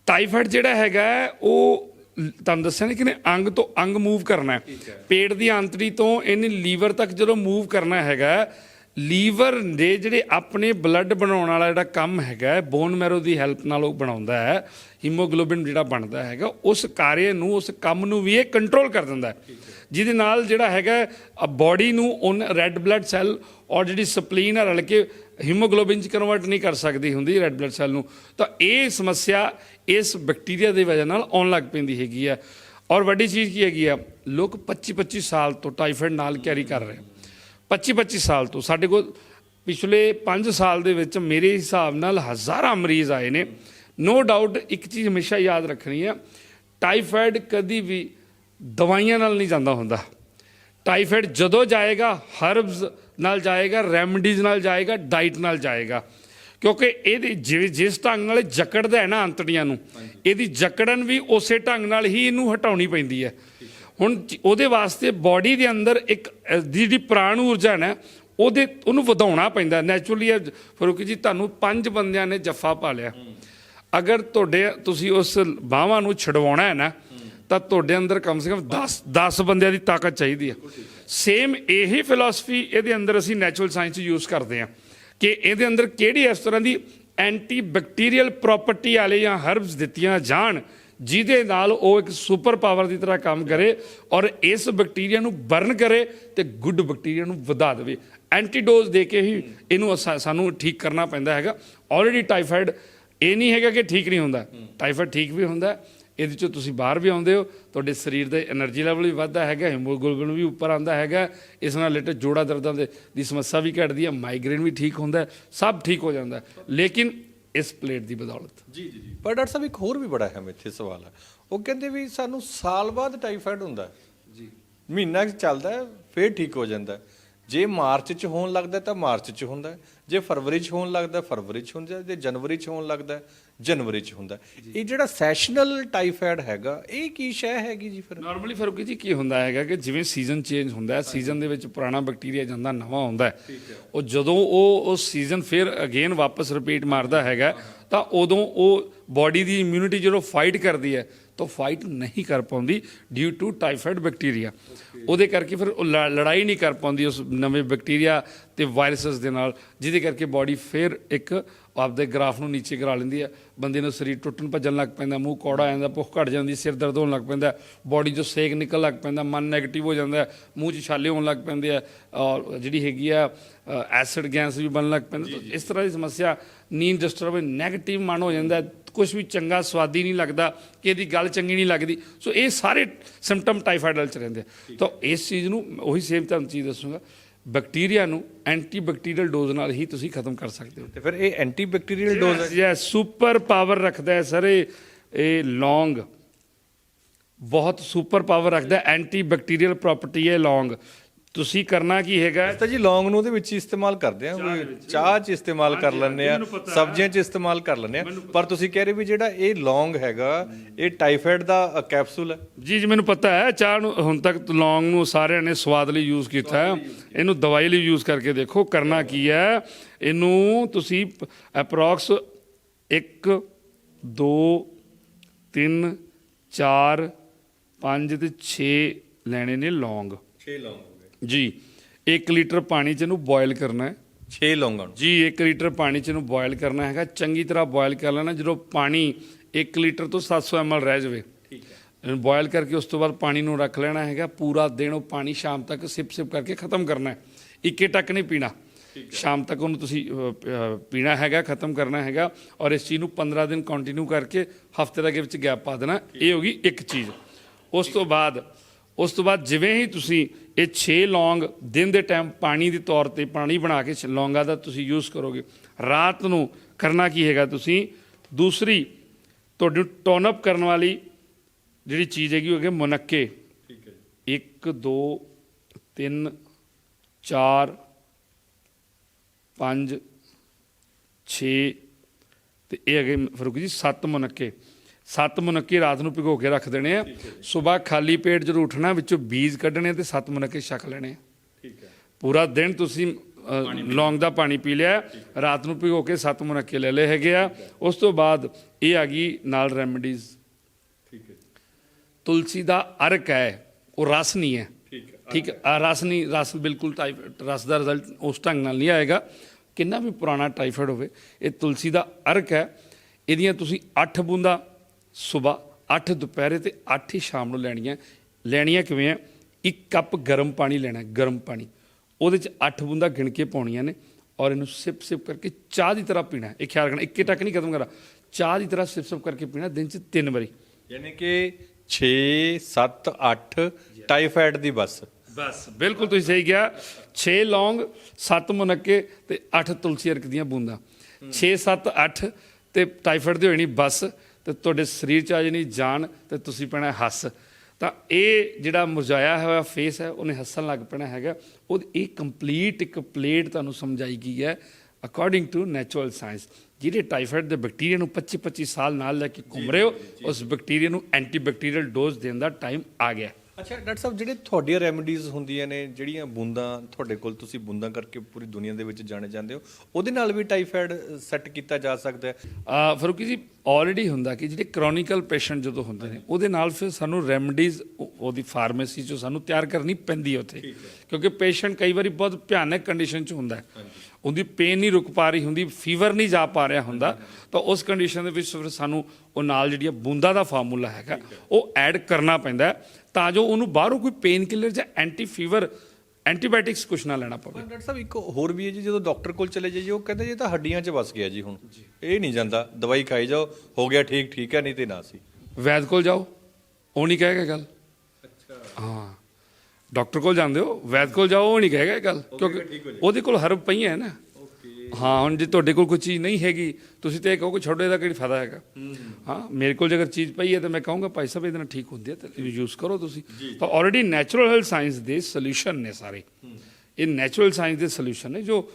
ਟਾਈਫਾਇਡ ਜਿਹੜਾ ਹੈਗਾ ਉਹ ਤੁਹਾਨੂੰ ਦੱਸਿਆ ਨਾ ਕਿ ਨੇ ਅੰਗ ਤੋਂ ਅੰਗ ਮੂਵ ਕਰਨਾ ਹੈ। ਪੇਟ ਦੀ ਆਂਤੜੀ ਤੋਂ ਇਹਨੇ ਲੀਵਰ ਤੱਕ ਜਦੋਂ ਮੂਵ ਕਰਨਾ ਹੈਗਾ ਲੀਵਰ ਦੇ ਜਿਹੜੇ ਆਪਣੇ ਬਲੱਡ ਬਣਾਉਣ ਵਾਲਾ ਜਿਹੜਾ ਕੰਮ ਹੈਗਾ ਬੋਨ ਮੈਰੋ ਦੀ ਹੈਲਪ ਨਾਲ ਉਹ ਬਣਾਉਂਦਾ ਹੈ, ਹੀਮੋਗਲੋਬਿਨ ਜਿਹੜਾ ਬਣਦਾ ਹੈਗਾ, ਉਸ ਕਾਰਜ ਨੂੰ, ਉਸ ਕੰਮ ਨੂੰ ਵੀ ਇਹ ਕੰਟਰੋਲ ਕਰ ਦਿੰਦਾ ਹੈ। ਜਿਹਦੇ ਨਾਲ ਜਿਹੜਾ ਹੈਗਾ ਬਾਡੀ ਨੂੰ ਉਹਨ ਰੈੱਡ ਬਲੱਡ ਸੈੱਲ ਔਰ ਜਿਹੜੀ ਸਪਲੀਨ ਆ ਰਲ ਕੇ ਹੀਮੋਗਲੋਬਿਨ ਚ ਕਨਵਰਟ ਨਹੀਂ ਕਰ ਸਕਦੀ ਹੁੰਦੀ ਰੈੱਡ ਬਲੱਡ ਸੈੱਲ ਨੂੰ। ਤਾਂ ਇਹ ਸਮੱਸਿਆ ਇਸ ਬੈਕਟੀਰੀਆ ਦੀ ਵਜ੍ਹਾ ਨਾਲ ਆਉਣ ਲੱਗ ਪੈਂਦੀ ਹੈਗੀ ਆ ਔਰ ਵੱਡੀ ਚੀਜ਼ ਕੀ ਹੈਗੀ ਆ ਲੋਕ 25 25 ਸਾਲ ਤੋਂ ਟਾਈਫਾਇਡ ਨਾਲ ਕੈਰੀ ਕਰ ਰਹੇ 25 25 ਸਾਲ ਤੋਂ। ਸਾਡੇ ਕੋਲ ਪਿਛਲੇ 5 ਸਾਲ ਦੇ ਵਿੱਚ ਮੇਰੇ ਹਿਸਾਬ ਨਾਲ ਹਜ਼ਾਰਾਂ ਮਰੀਜ਼ ਆਏ ਨੇ। ਨੋ ਡਾਊਟ ਇੱਕ ਚੀਜ਼ ਹਮੇਸ਼ਾ ਯਾਦ ਰੱਖਣੀ ਹੈ ਟਾਈਫਾਇਡ ਕਦੀ ਵੀ ਦਵਾਈਆਂ ਨਾਲ ਨਹੀਂ ਜਾਂਦਾ ਹੁੰਦਾ। ਟਾਈਫਾਇਡ ਜਦੋਂ ਜਾਏਗਾ ਹਰਬਸ ਨਾਲ ਜਾਏਗਾ ਰੈਮਡੀਜ਼ ਨਾਲ ਜਾਏਗਾ ਡਾਈਟ ਨਾਲ ਜਾਏਗਾ। ਕਿਉਂਕਿ ਇਹਦੀ ਜਿਵੇਂ ਜਿਸ ਢੰਗ ਨਾਲ ਜਕੜਦਾ ਹੈ ਨਾ ਅੰਤੜੀਆਂ ਨੂੰ ਇਹਦੀ ਜਕੜਨ ਵੀ ਉਸੇ ਢੰਗ ਨਾਲ ਹੀ ਇਹਨੂੰ ਹਟਾਉਣੀ ਪੈਂਦੀ ਹੈ। ਹੁਣ ਉਹਦੇ ਵਾਸਤੇ ਬਾਡੀ ਦੇ ਅੰਦਰ ਇੱਕ ਦੀ ਜਿਹੜੀ ਪ੍ਰਾਣ ਊਰਜਾ ਹੈ ਨਾ, ਉਹਦੇ, ਉਹਨੂੰ ਵਧਾਉਣਾ ਪੈਂਦਾ। ਨੈਚੁਰਲੀ ਫਰੂਕੀ ਜੀ, ਤੁਹਾਨੂੰ ਪੰਜ ਬੰਦਿਆਂ ਨੇ ਜੱਫਾ ਪਾ ਲਿਆ। ਅਗਰ ਤੁਹਾਡੇ, ਤੁਸੀਂ ਉਸ ਬਾਹਾਂ ਨੂੰ ਛਡਵਾਉਣਾ ਹੈ ਨਾ, ਤਾਂ ਤੁਹਾਡੇ ਅੰਦਰ ਕਮ ਸੇ ਕਮ 10 10 ਬੰਦਿਆਂ ਦੀ ਤਾਕਤ ਚਾਹੀਦੀ ਹੈ। ਸੇਮ ਇਹੀ ਫਿਲਾਸਫੀ ਇਹਦੇ ਅੰਦਰ ਅਸੀਂ ਨੈਚੁਰਲ ਸਾਇੰਸ ਯੂਜ਼ ਕਰਦੇ ਹਾਂ ਕਿ ਇਹਦੇ ਅੰਦਰ ਕਿਹੜੀ ਇਸ ਤਰ੍ਹਾਂ ਦੀ ਐਂਟੀ ਬੈਕਟੀਰੀਅਲ ਪ੍ਰਾਪਰਟੀ ਵਾਲੇ ਜਾਂ ਹਰਬਸ ਦਿੱਤੀਆਂ ਜਾਣ ਜਿਹਦੇ ਨਾਲ ਉਹ ਇੱਕ ਸੁਪਰ ਪਾਵਰ ਦੀ ਤਰ੍ਹਾਂ ਕੰਮ ਕਰੇ ਔਰ ਇਸ ਬੈਕਟੀਰੀਆ ਨੂੰ ਬਰਨ ਕਰੇ ਤੇ ਗੁੱਡ ਬੈਕਟੀਰੀਆ ਨੂੰ ਵਧਾ ਦੇਵੇ। ਐਂਟੀਡੋਜ਼ ਦੇ ਕੇ ਹੀ ਇਹਨੂੰ ਸਾਨੂੰ ਠੀਕ ਕਰਨਾ ਪੈਂਦਾ ਹੈਗਾ। ਆਲਰੇਡੀ ਟਾਈਫਾਇਡ ਇਹ ਨਹੀਂ ਹੈਗਾ ਕਿ ਠੀਕ ਨਹੀਂ ਹੁੰਦਾ। ਟਾਈਫਾਇਡ ਠੀਕ ਵੀ ਹੁੰਦਾ, ਇਹਦੇ ਚੋਂ ਤੁਸੀਂ ਬਾਹਰ ਵੀ ਆਉਂਦੇ ਹੋ, ਤੁਹਾਡੇ ਸਰੀਰ ਦੇ એનર્ਜੀ ਲੈਵਲ ਵੀ ਵੱਧਦਾ ਹੈਗਾ ਹਿਮੋਗਲੋਬਿਨ ਵੀ ਉੱਪਰ ਆਉਂਦਾ ਹੈਗਾ। ਇਸ ਨਾਲ ਰਿਲੇਟਡ ਜੋੜਾ ਦਰਦਾਂ ਦੇ ਦੀ ਸਮੱਸਿਆ ਵੀ ਘਟਦੀ ਹੈ ਮਾਈਗ੍ਰੇਨ ਵੀ ਠੀਕ ਹੁੰਦਾ, ਸਭ ਠੀਕ ਹੋ ਜਾਂਦਾ। ਲੇਕਿਨ ਇਸ ਪਲੇਟ ਦੀ ਬਦੌਲਤ। ਜੀ ਜੀ ਜੀ। ਪਰ ਡਾਕਟਰ ਸਾਹਿਬ ਇੱਕ ਹੋਰ ਵੀ ਬੜਾ ਅਹਿਮ ਇੱਥੇ ਸਵਾਲ ਹੈ ਉਹ ਕਹਿੰਦੇ ਵੀ ਸਾਨੂੰ ਸਾਲ ਬਾਅਦ ਟਾਈਫਾਇਡ ਹੁੰਦਾ ਜੀ। ਮਹੀਨਾ ਕੁ ਚੱਲਦਾ ਹੈ ਫਿਰ ਠੀਕ ਹੋ ਜਾਂਦਾ ਹੈ। ਜੇ ਮਾਰਚ ਚ ਹੋਣ ਲੱਗਦਾ ਹੈ ਤਾਂ ਮਾਰਚ ਚ ਹੁੰਦਾ ਹੈ। ਜੇ ਫਰਵਰੀ ਚ ਹੋਣ ਲੱਗਦਾ ਹੈ, ਫਰਵਰੀ ਚ ਹੁੰਦਾ ਹੈ, ਜੇ ਜਨਵਰੀ ਚ ਹੋਣ ਲੱਗਦਾ ਹੈ, ਜਨਵਰੀ ਚ ਹੁੰਦਾ। ਇਹ ਜਿਹੜਾ ਸੈਸ਼ਨਲ ਟਾਈਫਾਇਡ ਹੈਗਾ ਇਹ ਕੀ ਸ਼ੈ ਹੈਗੀ ਜੀ ਫਿਰ? ਨਾਰਮਲੀ ਫਰੂਕੀ ਜੀ ਕੀ ਹੁੰਦਾ ਹੈਗਾ ਕਿ ਜਿਵੇਂ ਸੀਜ਼ਨ ਚੇਂਜ ਹੁੰਦਾ ਹੈ ਸੀਜ਼ਨ ਦੇ ਵਿੱਚ ਪੁਰਾਣਾ ਬੈਕਟੀਰੀਆ ਜਾਂਦਾ ਨਵਾਂ ਆਉਂਦਾ ਹੈ। ਉਹ ਜਦੋਂ ਉਹ ਉਹ ਸੀਜ਼ਨ ਫਿਰ ਅਗੇਨ ਵਾਪਸ ਰਿਪੀਟ ਮਾਰਦਾ ਹੈਗਾ ਤਾਂ ਉਦੋਂ ਉਹ ਬਾਡੀ ਦੀ ਇਮਿਊਨਿਟੀ ਜਦੋਂ ਫਾਈਟ ਕਰਦੀ ਹੈ ਤਾਂ ਫਾਈਟ ਨਹੀਂ ਕਰ ਪਾਉਂਦੀ ਡਿਊ ਟੂ ਟਾਈਫਾਇਡ ਬੈਕਟੀਰੀਆ ਉਹਦੇ ਕਰਕੇ ਫਿਰ ਉਹ ਲੜਾਈ ਨਹੀਂ ਕਰ ਪਾਉਂਦੀ ਉਸ ਨਵੇਂ ਬੈਕਟੀਰੀਆ ਤੇ ਵਾਇਰਸਸ ਦੇ ਨਾਲ ਜਿਹਦੇ ਕਰਕੇ ਬਾਡੀ ਫਿਰ ਇੱਕ ਆਪਦੇ ਗ੍ਰਾਫ ਨੂੰ ਨੀਚੇ ਕਰਾ ਲੈਂਦੀ ਹੈ। ਬੰਦੇ ਨੂੰ ਸਰੀਰ ਟੁੱਟਣ ਭੱਜਣ ਲੱਗ ਪੈਂਦਾ ਮੂੰਹ ਕੌੜਾ ਆ ਜਾਂਦਾ ਭੁੱਖ ਘਟ ਜਾਂਦੀ ਸਿਰ ਦਰਦ ਹੋਣ ਲੱਗ ਪੈਂਦਾ ਬਾਡੀ 'ਚੋਂ ਸੇਕ ਨਿਕਲ ਲੱਗ ਪੈਂਦਾ ਮਨ ਨੈਗੇਟਿਵ ਹੋ ਜਾਂਦਾ ਮੂੰਹ 'ਚ ਛਾਲੇ ਹੋਣ ਲੱਗ ਪੈਂਦੇ ਆ ਔਰ ਜਿਹੜੀ ਹੈਗੀ ਆ ਐਸਿਡ ਗੈਸ ਵੀ ਬਣਨ ਲੱਗ ਪੈਂਦਾ। ਇਸ ਤਰ੍ਹਾਂ ਦੀ ਸਮੱਸਿਆ ਨੀਂਦ ਡਿਸਟਰਬ ਨੈਗੇਟਿਵ ਮਨ ਹੋ ਜਾਂਦਾ ਕੁਝ ਵੀ ਚੰਗਾ ਸਵਾਦੀ ਨਹੀਂ ਲੱਗਦਾ ਕਿ ਇਹਦੀ ਗੱਲ ਚੰਗੀ ਨਹੀਂ ਲੱਗਦੀ। ਸੋ ਇਹ ਸਾਰੇ ਸਿੰਪਟਮ ਟਾਈਫਾਇਡ ਨਾਲ ਚ ਰਹਿੰਦੇ ਆ। ਤਾਂ ਇਸ ਚੀਜ਼ ਨੂੰ ਉਹੀ ਸੇਮ ਤੁਹਾਨੂੰ ਚੀਜ਼ ਦੱਸੂਗਾ। ਬੈਕਟੀਰੀਆ ਨੂੰ ਐਂਟੀਬੈਕਟੀਰੀਅਲ ਡੋਜ਼ ਨਾਲ ਹੀ ਤੁਸੀਂ ਖਤਮ ਕਰ ਸਕਦੇ ਹੋ। ਤੇ ਫਿਰ ਇਹ ਐਂਟੀ ਬੈਕਟੀਰੀਅਲ ਡੋਜ਼ ਹੈ? ਸੁਪਰ ਪਾਵਰ ਰੱਖਦਾ ਹੈ ਸਰ ਇਹ ਇਹ ਲੌਂਗ ਬਹੁਤ ਸੁਪਰ ਪਾਵਰ ਰੱਖਦਾ ਐਂਟੀ ਬੈਕਟੀਰੀਅਲ ਪ੍ਰਾਪਰਟੀ ਹੈ ਲੌਂਗ ਤੁਸੀਂ ਕਰਨਾ ਕੀ ਹੈਗਾ? ਤਾਂ ਜੀ ਲੌਂਗ ਨੂੰ ਉਹਦੇ ਵਿੱਚ ਹੀ ਇਸਤੇਮਾਲ ਕਰਦੇ ਆ ਕੋਈ ਚਾਹ 'ਚ ਇਸਤੇਮਾਲ ਕਰ ਲੈਂਦੇ ਆ। ਸਬਜ਼ੀਆਂ 'ਚ ਇਸਤੇਮਾਲ ਕਰ ਲੈਂਦੇ ਆ। ਪਰ ਤੁਸੀਂ ਕਹਿ ਰਹੇ ਵੀ ਜਿਹੜਾ ਇਹ ਲੌਂਗ ਹੈਗਾ ਇਹ ਟਾਈਫਾਇਡ ਦਾ ਕੈਪਸੂਲ ਹੈ? ਜੀ ਜੀ ਮੈਨੂੰ ਪਤਾ ਹੈ ਚਾਹ ਨੂੰ ਹੁਣ ਤੱਕ ਲੌਂਗ ਨੂੰ ਸਾਰਿਆਂ ਨੇ ਸਵਾਦ ਲਈ ਯੂਜ਼ ਕੀਤਾ ਹੈ। ਇਹਨੂੰ ਦਵਾਈ ਲਈ ਯੂਜ਼ ਕਰਕੇ ਦੇਖੋ ਕਰਨਾ ਕੀ ਹੈ? ਇਹਨੂੰ ਤੁਸੀਂ ਅਪਰੋਕਸ 1 2 3 4 5 ਤੇ 6 ਲੈਣੇ ਨੇ ਲੌਂਗ। 6 ਲੌਂਗ। ਜੀ 1 ਲੀਟਰ ਪਾਣੀ ਚ ਇਹਨੂੰ ਬੋਇਲ ਕਰਨਾ ਹੈ। 6 ਲੌਂਗਾਂ ਨੂੰ। ਜੀ 1 ਲੀਟਰ ਪਾਣੀ ਚ ਇਹਨੂੰ ਬੋਇਲ ਕਰਨਾ ਹੈਗਾ। ਚੰਗੀ ਤਰ੍ਹਾਂ ਬੋਇਲ ਕਰ ਲੈਣਾ। ਜਦੋਂ ਪਾਣੀ 1 ਲੀਟਰ ਤੋਂ 700 ml ਰਹਿ ਜਾਵੇ ਠੀਕ ਹੈ। ਇਹਨੂੰ ਬੋਇਲ ਕਰਕੇ ਉਸ ਤੋਂ ਬਾਅਦ ਪਾਣੀ ਨੂੰ ਰੱਖ ਲੈਣਾ ਹੈਗਾ। ਪੂਰਾ ਦਿਨ ਉਹ ਪਾਣੀ ਸ਼ਾਮ ਤੱਕ ਸਿਪ ਸਿਪ ਕਰਕੇ ਖਤਮ ਕਰਨਾ ਹੈ। ਇੱਕੇ ਟੱਕ ਨਹੀਂ ਪੀਣਾ। ਸ਼ਾਮ ਤੱਕ ਉਹਨੂੰ ਤੁਸੀਂ ਪੀਣਾ ਹੈਗਾ ਖਤਮ ਕਰਨਾ ਹੈਗਾ। ਔਰ ਇਸ ਚੀਜ਼ ਨੂੰ 15 ਦਿਨ ਕੰਟੀਨਿਊ ਕਰਕੇ ਹਫ਼ਤੇ ਦਾ ਵਿੱਚ ਗੈਪ ਪਾ ਦੇਣਾ। ਇਹ ਹੋ ਗਈ ਇੱਕ ਚੀਜ਼। ਉਸ ਤੋਂ ਬਾਅਦ ਉਸ ਤੋਂ ਬਾਅਦ ਜਿਵੇਂ ਹੀ ਤੁਸੀਂ ਇਹ 6 ਲੌਂਗ ਦਿਨ ਦੇ ਟਾਈਮ ਪਾਣੀ ਦੇ ਤੌਰ ਤੇ ਪਾਣੀ ਬਣਾ ਕੇ ਲੌਂਗਾਂ ਦਾ ਤੁਸੀਂ ਯੂਜ਼ ਕਰੋਗੇ ਰਾਤ ਨੂੰ ਕਰਨਾ ਕੀ ਹੈਗਾ ਤੁਸੀਂ? ਦੂਸਰੀ ਤੁਹਾਨੂੰ ਟੋਨ ਅਪ ਕਰਨ ਵਾਲੀ ਜਿਹੜੀ ਚੀਜ਼ ਹੈਗੀ ਉਹ ਹੈਗੇ ਮੁਨੱਕੇ। ਠੀਕ ਹੈ 1 2 3 4 5 6 ਤੇ ਇਹ ਹੈਗੇ ਫਰੂਕ ਜੀ 7 ਮੁਨੱਕੇ। 7 ਮੁਨੱਕੇ ਰਾਤ ਨੂੰ ਭਿਗੋ ਕੇ ਰੱਖ ਦੇਣੇ ਆ। ਸਵੇਰ ਖਾਲੀ ਪੇਟ ਜਦੋਂ ਉੱਠਣਾ ਵਿੱਚੋਂ ਬੀਜ ਕੱਢਣੇ ਤੇ 7 ਮੁਨੱਕੇ ਛਕ ਲੈਣੇ ਆ। ਠੀਕ ਹੈ। ਪੂਰਾ ਦਿਨ ਤੁਸੀਂ ਲੌਂਗ ਦਾ ਪਾਣੀ ਪੀ ਲਿਆ ਰਾਤ ਨੂੰ ਭਿਗੋ ਕੇ 7 ਮੁਨੱਕੇ ਲੈ ਲਏ ਹੈਗੇ ਆ। ਉਸ ਤੋਂ ਬਾਅਦ ਇਹ ਆ ਗਈ ਨਾਲ ਰੈਮਡੀਜ਼ ਠੀਕ ਹੈ ਤੁਲਸੀ ਦਾ ਅਰਕ ਹੈ ਉਹ ਰਸ ਨਹੀਂ ਹੈ। ਠੀਕ ਹੈ ਰਸ ਨਹੀਂ ਰਸ ਬਿਲਕੁਲ ਰਸ ਦਾ ਰਿਜ਼ਲਟ ਉਸ ਢੰਗ ਨਾਲ ਨਹੀਂ ਆਏਗਾ। ਕਿੰਨਾ ਵੀ ਪੁਰਾਣਾ ਟਾਈਫਾਇਡ ਹੋਵੇ ਇਹ ਤੁਲਸੀ ਦਾ ਅਰਕ ਹੈ। ਇਹਦੀਆਂ ਤੁਸੀਂ 8 ਬੂੰਦਾਂ ਸਵੇਰ 8 ਦੁਪਹਿਰੇ ਤੇ 8 ਹੀ ਸ਼ਾਮ ਨੂੰ ਲੈਣੀਆਂ। ਲੈਣੀਆਂ ਕਿਵੇਂ ਆ? ਇੱਕ ਕੱਪ ਗਰਮ ਪਾਣੀ ਲੈਣਾ ਗਰਮ ਪਾਣੀ। ਉਹਦੇ ਚ 8 ਬੂੰਦਾਂ ਗਿਣ ਕੇ ਪਾਉਣੀਆਂ ਨੇ ਔਰ ਇਹਨੂੰ ਸਿਪ ਸਿਪ ਕਰਕੇ ਚਾਹ ਦੀ ਤਰ੍ਹਾਂ ਪੀਣਾ। ਹੈ। ਇਹ ਖਿਆਲ ਰੱਖਣਾ ਇੱਕੇ ਟੱਕ ਨਹੀਂ ਖਤਮ ਕਰਾ ਚਾਹ ਦੀ ਤਰ੍ਹਾਂ ਸਿਪ ਸਿਪ ਕਰਕੇ ਪੀਣਾ ਦਿਨ ਚ ਤਿੰਨ ਵਾਰੀ। ਯਾਨੀ ਕਿ 6 7 8 ਟਾਈਫਾਇਡ ਦੀ ਬਸ। ਬਸ ਬਿਲਕੁਲ ਤੁਸੀਂ ਸਹੀ ਗਿਆ 6 ਲੌਂਗ 7 ਮੁਨੱਕੇ ਤੇ 8 ਤੁਲਸੀ ਅਰਕ ਦੀਆਂ ਬੂੰਦਾਂ। 6 7 8 ਤੇ ਟਾਈਫਾਇਡ ਦੀ ਹੋਣੀ ਬਸ। ਤੇ ਤੁਹਾਡੇ ਸਰੀਰ ਚ ਆ ਜਾਣੀ ਜਾਨ ਤੇ ਤੁਸੀਂ ਪੈਣਾ ਹੱਸ। ਤਾਂ ਇਹ ਜਿਹੜਾ ਮੁਰਝਾਇਆ ਹੋਇਆ ਫੇਸ ਹੈ ਉਹਨੇ ਹੱਸਣ ਲੱਗ ਪੈਣਾ ਹੈਗਾ। ਉਹ ਇਹ ਕੰਪਲੀਟ ਇੱਕ ਪਲੇਟ ਤੁਹਾਨੂੰ ਸਮਝਾਈ ਗਈ ਹੈ ਅਕੋਰਡਿੰਗ ਟੂ ਨੈਚੁਰਲ ਸਾਇੰਸ ਜਿਹੜੇ ਟਾਈਫਾਇਡ ਦੇ ਬੈਕਟੀਰੀਆ ਨੂੰ 25 25 ਸਾਲ ਨਾਲ ਲੈ ਕੇ ਘੁੰਮ ਰਹੇ ਹੋ ਉਸ ਬੈਕਟੀਰੀਆ ਨੂੰ ਐਂਟੀਬੈਕਟੀਰੀਅਲ ਡੋਜ਼ ਦੇਣ ਦਾ ਟਾਈਮ ਆ ਗਿਆ। ਅੱਛਾ ਡਾਕਟਰ ਸਾਹਿਬ ਜਿਹੜੇ ਤੁਹਾਡੀਆਂ ਰੈਮਡੀਜ਼ ਹੁੰਦੀਆਂ ਨੇ ਜਿਹੜੀਆਂ ਬੂੰਦਾਂ ਤੁਹਾਡੇ ਕੋਲ ਤੁਸੀਂ ਬੂੰਦਾਂ ਕਰਕੇ ਪੂਰੀ ਦੁਨੀਆ ਦੇ ਵਿੱਚ ਜਾਣੇ ਜਾਂਦੇ ਹੋ ਉਹਦੇ ਨਾਲ ਵੀ ਟਾਈਫਾਇਡ ਸੈੱਟ ਕੀਤਾ ਜਾ ਸਕਦਾ ਹੈ? ਆ ਫਰੂਕੀ ਜੀ ਆਲਰੇਡੀ ਹੁੰਦਾ ਕਿ ਜਿਹੜੇ ਕ੍ਰੋਨਿਕਲ ਪੇਸ਼ੈਂਟ ਜਦੋਂ ਹੁੰਦੇ ਨੇ ਉਹਦੇ ਨਾਲ ਫਿਰ ਸਾਨੂੰ ਰੈਮਡੀਜ਼ ਉਹਦੀ ਫਾਰਮੇਸੀ ਚੋਂ ਸਾਨੂੰ ਤਿਆਰ ਕਰਨੀ ਪੈਂਦੀ ਹੈ ਉੱਥੇ। ਕਿਉਂਕਿ ਪੇਸ਼ੈਂਟ ਕਈ ਵਾਰੀ ਬਹੁਤ ਭਿਆਨਕ ਕੰਡੀਸ਼ਨ 'ਚ ਹੁੰਦਾ ਉਹਦੀ ਪੇਨ ਨਹੀਂ ਰੁਕ ਪਾ ਰਹੀ ਹੁੰਦੀ ਫੀਵਰ ਨਹੀਂ ਜਾ ਪਾ ਰਿਹਾ ਹੁੰਦਾ ਤਾਂ ਉਸ ਕੰਡੀਸ਼ਨ ਦੇ ਵਿੱਚ ਫਿਰ ਸਾਨੂੰ ਉਹ ਨਾਲ ਜਿਹੜੀਆਂ ਬੂੰਦਾਂ ਦਾ ਫਾਰਮੂਲਾ ਹੈਗਾ ਉਹ ਐਡ ਕਰਨਾ ਪੈਂਦਾ ਤਾਂ ਜੋ ਉਹਨੂੰ ਬਾਹਰੋਂ ਕੋਈ ਪੇਨ ਕਿਲਰ ਜਾਂ ਐਂਟੀ ਫੀਵਰ ਐਂਟੀਬਾਇਓਟਿਕਸ ਕੁਛ ਨਾ ਲੈਣਾ ਪਵੇ। ਡਾਕਟਰ ਸਾਹਿਬ ਇੱਕ ਹੋਰ ਵੀ ਹੈ ਜੀ ਜਦੋਂ ਡਾਕਟਰ ਕੋਲ ਚਲੇ ਜਾਈਏ ਉਹ ਕਹਿੰਦੇ ਜੀ ਇਹ ਤਾਂ ਹੱਡੀਆਂ 'ਚ ਵਸ ਗਿਆ ਜੀ ਹੁਣ। ਇਹ ਨਹੀਂ ਜਾਂਦਾ ਦਵਾਈ ਖਾਈ ਜਾਓ ਹੋ ਗਿਆ ਠੀਕ ਠੀਕ ਹੈ ਨਹੀਂ ਤੇ ਨਾ ਸੀ। ਵੈਦ ਕੋਲ ਜਾਓ ਉਹ ਨਹੀਂ ਕਹੇਗਾ ਗੱਲ। ਹਾਂ। ਡਾਕਟਰ ਕੋਲ ਜਾਂਦੇ ਹੋ ਵੈਦ ਕੋਲ ਜਾਓ ਉਹ ਨਹੀਂ ਕਹੇਗਾ ਇਹ ਗੱਲ ਕਿਉਂਕਿ ਉਹਦੇ ਕੋਲ ਹਰਬ ਪਈਆਂ ਹੈ ਨਾ। ਹਾਂ ਹੁਣ ਜੇ ਤੁਹਾਡੇ ਕੋਲ ਕੋਈ ਚੀਜ਼ ਨਹੀਂ ਹੈਗੀ ਤੁਸੀਂ ਤੇ ਇਹ ਕਹੋ ਕਿ ਛੱਡੋ ਇਹਦਾ ਕਿਹੜੀ ਫਾਇਦਾ ਹੈਗਾ? ਹਾਂ। ਮੇਰੇ ਕੋਲ ਜੇਕਰ ਚੀਜ਼ ਪਈ ਹੈ ਤਾਂ ਮੈਂ ਕਹੂੰਗਾ ਭਾਈ ਸਾਹਿਬ ਇਹਦੇ ਨਾਲ ਠੀਕ ਹੁੰਦੀ ਹੈ ਤਾਂ ਯੂਜ਼ ਕਰੋ ਤੁਸੀਂ। ਤਾਂ ਆਲਰੇਡੀ ਨੈਚੁਰਲ ਹੈਲਥ ਸਾਇੰਸ ਦੇ ਸੋਲੂਸ਼ਨ ਨੇ ਸਾਰੇ। ਇਹ ਨੈਚੁਰਲ ਸਾਇੰਸ ਦੇ ਸੋਲੂਸ਼ਨ ਨੇ ਜੋ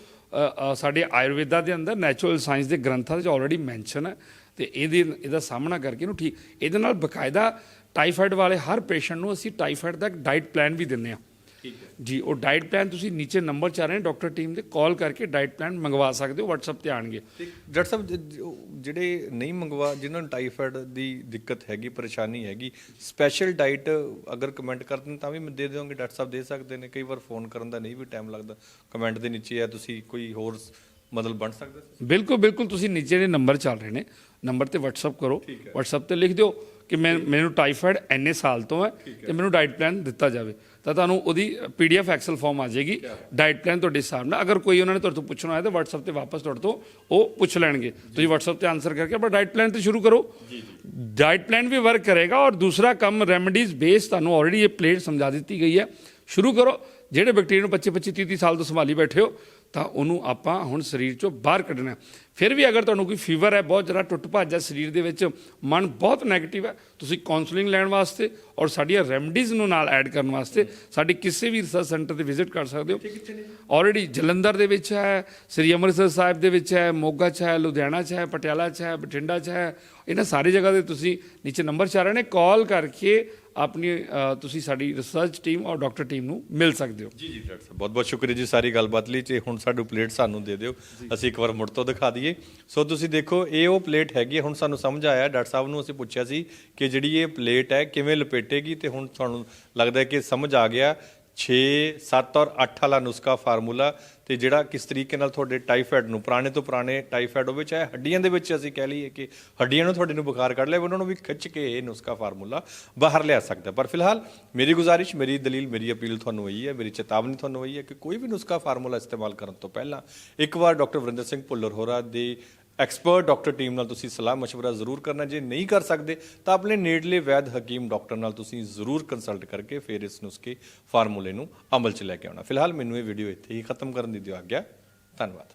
ਸਾਡੇ ਆਯੁਰਵੇਦਾ ਦੇ ਅੰਦਰ ਨੈਚੁਰਲ ਸਾਇੰਸ ਦੇ ਗ੍ਰੰਥਾਂ ਵਿੱਚ ਆਲਰੇਡੀ ਮੈਂਸ਼ਨ ਹੈ ਤੇ ਇਹਦੇ ਇਹਦਾ ਸਾਹਮਣਾ ਕਰਕੇ ਇਹਨੂੰ ਠੀਕ ਇਹਦੇ ਨਾਲ ਬਕਾਇਦਾ ਟਾਈਫਾਇਡ ਵਾਲੇ ਹਰ ਪੇਸ਼ੈਂਟ ਨੂੰ ਅਸੀਂ ਟਾਈਫਾਇਡ ਦਾ ਇੱਕ ਡਾਈਟ ਪਲਾਨ ਵੀ ਦਿੰਦੇ ਹਾਂ। ਠੀਕ ਹੈ। ਜੀ ਉਹ ਡਾਈਟ ਪਲਾਨ ਤੁਸੀਂ ਨੀਚੇ ਨੰਬਰ ਚ ਆ ਰਹੇ ਨੇ ਡਾਕਟਰ ਟੀਮ ਦੇ ਕਾਲ ਕਰਕੇ ਡਾਈਟ ਪਲਾਨ ਮੰਗਵਾ ਸਕਦੇ ਹੋ WhatsApp ਤੇ ਆਣਗੇ ਡਾਕਟਰ ਸਾਹਿਬ ਜਿਹੜੇ ਨਹੀਂ ਮੰਗਵਾ ਜਿਨ੍ਹਾਂ ਨੂੰ ਟਾਈਫਾਇਡ ਦੀ ਦਿੱਕਤ ਹੈਗੀ ਪਰੇਸ਼ਾਨੀ ਹੈਗੀ ਸਪੈਸ਼ਲ ਡਾਈਟ ਅਗਰ ਕਮੈਂਟ ਕਰ ਦੇਣ ਤਾਂ ਵੀ ਮੈਂ ਦੇ ਦੇਵਾਂਗੇ ਡਾਕਟਰ ਸਾਹਿਬ ਦੇ ਸਕਦੇ ਨੇ ਕਈ ਵਾਰ ਫੋਨ ਕਰਨ ਦਾ ਨਹੀਂ ਵੀ ਟਾਈਮ ਲੱਗਦਾ ਕਮੈਂਟ ਦੇ ਨੀਚੇ ਆ ਤੁਸੀਂ ਕੋਈ ਹੋਰ ਮਤਲਬ ਬਣ ਸਕਦਾ ਬਿਲਕੁਲ ਬਿਲਕੁਲ ਤੁਸੀਂ ਨੀਚੇ ਦੇ ਨੰਬਰ ਚੱਲ ਰਹੇ ਨੇ ਨੰਬਰ ਤੇ WhatsApp ਕਰੋ WhatsApp ਤੇ ਲਿਖ ਦਿਓ ਕਿ ਮੈਂ ਮੈਨੂੰ ਟਾਈਫਾਇਡ ਐਨੇ ਸਾਲ ਤੋਂ ਹੈ ਤੇ ਮੈਨੂੰ ਡਾਈਟ ਪਲਾਨ ਦਿੱਤਾ ਜਾਵੇ। ਤਾਂ ਤੁਹਾਨੂੰ ਉਹਦੀ ਪੀਡੀਐਫ ਐਕਸਲ ਫਾਰਮ ਆ ਜਾਏਗੀ। ਡਾਈਟ ਪਲਾਨ ਤੁਹਾਡੇ ਨਾਲ। ਅਗਰ ਕੋਈ ਉਹਨਾਂ ਨੇ ਤੁਹਾਡੇ ਤੋਂ ਪੁੱਛਣਾ ਹੈ ਤਾਂ WhatsApp ਤੇ ਵਾਪਸ ਤੁਹਾਡੇ ਤੋਂ ਉਹ ਪੁੱਛ ਲੈਣਗੇ। ਤੁਸੀਂ WhatsApp ਤੇ ਆਨਸਰ ਕਰਕੇ ਆਪਣਾ ਡਾਈਟ ਪਲਾਨ ਤੇ ਸ਼ੁਰੂ ਕਰੋ। ਡਾਈਟ ਪਲਾਨ ਵੀ ਵਰਕ ਕਰੇਗਾ ਔਰ ਦੂਸਰਾ ਕੰਮ ਰੈਮਡੀਜ਼ ਬੇਸ ਤੁਹਾਨੂੰ ਆਲਰੇਡੀ ਇਹ ਪਲੇਟ ਸਮਝਾ ਦਿੱਤੀ ਗਈ ਹੈ। ਸ਼ੁਰੂ ਕਰੋ। ਜਿਹੜੇ ਬੈਕਟੀਰੀਆ ਨੂੰ 25 25 30 30 ਸਾਲ ਤੋਂ ਸੰਭਾਲੀ ਬੈਠੇ ਹੋ ਤਾਂ ਉਹਨੂੰ ਆਪਾਂ ਹੁਣ ਸਰੀਰ ਚੋਂ ਬਾਹਰ ਕੱਢਣਾ। ਫਿਰ ਵੀ ਅਗਰ ਤੁਹਾਨੂੰ ਕੋਈ ਫੀਵਰ ਹੈ ਬਹੁਤ ਜ਼ਿਆਦਾ ਟੁੱਟ ਭੱਜ ਹੈ ਸਰੀਰ ਦੇ ਵਿੱਚ ਮਨ ਬਹੁਤ 네ਗੇਟਿਵ ਹੈ ਤੁਸੀਂ ਕਾਉਂਸਲਿੰਗ ਲੈਣ ਵਾਸਤੇ ਔਰ ਸਾਡੀਆਂ ਰੈਮਡੀਜ਼ ਨੂੰ ਨਾਲ ਐਡ ਕਰਨ ਵਾਸਤੇ ਸਾਡੀ ਕਿਸੇ ਵੀ ਰਿਸਰਚ ਸੈਂਟਰ ਤੇ ਵਿਜ਼ਿਟ ਕਰ ਸਕਦੇ ਹੋ। ਆਲਰੇਡੀ ਜਲੰਧਰ ਦੇ ਵਿੱਚ ਹੈ ਸ੍ਰੀ ਅੰਮ੍ਰਿਤਸਰ ਸਾਹਿਬ ਦੇ ਵਿੱਚ ਹੈ ਮੋਗਾ 'ਚ ਹੈ ਲੁਧਿਆਣਾ 'ਚ ਹੈ ਪਟਿਆਲਾ 'ਚ ਹੈ ਬਠਿੰਡਾ 'ਚ ਹੈ ਇਹਨਾਂ ਸਾਰੀ ਜਗ੍ਹਾ ਤੇ ਤੁਸੀਂ ਨੀਚੇ ਨੰਬਰ ਚਾਰ ਰਹੇ ਨੇ ਕਾਲ ਕਰਕੇ ਆਪਣੀ ਤੁਸੀਂ ਸਾਡੀ ਰਿਸਰਚ ਟੀਮ ਔਰ ਡਾਕਟਰ ਟੀਮ ਨੂੰ ਮਿਲ ਸਕਦੇ ਹੋ। ਜੀ ਜੀ ਡਾਕਟਰ ਸਾਹਿਬ ਬਹੁਤ ਬਹੁਤ ਸ਼ੁਕਰੀਆ ਜੀ ਸਾਰੀ ਗੱਲਬਾਤ ਲਈ ਤੇ ਹੁਣ ਸਾਡੂ ਪਲੇਟ ਸਾਨੂੰ ਦੇ ਦਿਓ ਅਸੀਂ ਇੱਕ ਵਾਰ ਮੁੜ ਤੋਂ ਦਿਖਾ ਦਈਏ। ਸੋ ਤੁਸੀਂ ਦੇਖੋ ਇਹ ਉਹ ਪਲੇਟ ਹੈਗੀ ਹੈ, ਹੁਣ ਸਾਨੂੰ ਸਮਝ ਆਇਆ ਡਾਕਟਰ ਸਾਹਿਬ ਨੂੰ ਅਸੀਂ ਪੁੱਛਿਆ ਸੀ ਕਿ ਜਿਹੜੀ ਇਹ ਪਲੇਟ ਹੈ ਕਿਵੇਂ ਲਪੇਟੇਗੀ ਤੇ ਹੁਣ ਤੁਹਾਨੂੰ ਲੱਗਦਾ ਕਿ ਸਮਝ ਆ ਗਿਆ। 6 7 ਔਰ 8 ਵਾਲਾ ਨੁਸਖਾ ਫਾਰਮੂਲਾ ਤੇ ਜਿਹੜਾ ਕਿਸ ਤਰੀਕੇ ਨਾਲ ਤੁਹਾਡੇ ਟਾਈਫਾਇਡ ਨੂੰ, ਪੁਰਾਣੇ ਤੋਂ ਪੁਰਾਣੇ ਟਾਈਫਾਇਡ ਵਿੱਚ ਚਾਹੇ ਹੱਡੀਆਂ ਦੇ ਵਿੱਚ ਅਸੀਂ ਕਹਿ ਲਈਏ ਕਿ ਹੱਡੀਆਂ ਨੂੰ ਤੁਹਾਡੇ ਨੂੰ ਬੁਖਾਰ ਕੱਢ ਲਿਆ, ਉਹਨਾਂ ਨੂੰ ਵੀ ਖਿੱਚ ਕੇ ਇਹ ਨੁਸਖਾ ਫਾਰਮੂਲਾ ਬਾਹਰ ਲਿਆ ਸਕਦਾ ਪਰ ਫਿਲਹਾਲ ਮੇਰੀ ਗੁਜ਼ਾਰਿਸ਼, ਮੇਰੀ ਦਲੀਲ, ਮੇਰੀ ਅਪੀਲ ਤੁਹਾਨੂੰ ਇਹੀ ਹੈ, ਮੇਰੀ ਚੇਤਾਵਨੀ ਤੁਹਾਨੂੰ ਇਹੀ ਹੈ ਕਿ ਕੋਈ ਵੀ ਨੁਸਖਾ ਫਾਰਮੂਲਾ ਇਸਤੇਮਾਲ ਕਰਨ ਤੋਂ ਪਹਿਲਾਂ ਇੱਕ ਵਾਰ ਡਾਕਟਰ ਵਰਿੰਦਰ ਸਿੰਘ ਭੁੱਲਰ ਹੋਰਾ ਦੀ ਐਕਸਪਰਟ ਡਾਕਟਰ ਟੀਮ ਨਾਲ ਤੁਸੀਂ ਸਲਾਹ مشਵਰਾ ਜ਼ਰੂਰ ਕਰਨਾ, ਜੇ ਨਹੀਂ ਕਰ ਸਕਦੇ, ਤਾਂ ਆਪਣੇ ਨੇੜਲੇ ਵੈਦ ਹਕੀਮ ਡਾਕਟਰ ਨਾਲ ਤੁਸੀਂ ਜ਼ਰੂਰ ਕੰਸਲਟ ਕਰਕੇ ਫਿਰ ਇਸ ਨੁਸਖੇ ਫਾਰਮੂਲੇ ਨੂੰ ਅਮਲ 'ਚ ਲੈ ਕੇ ਆਉਣਾ। ਫਿਲਹਾਲ ਮੈਨੂੰ ਇਹ ਵੀਡੀਓ ਇੱਥੇ ਹੀ ਖਤਮ ਕਰਨ ਦੀ ਦਿਓ ਆਗਿਆ। ਧੰਨਵਾਦ।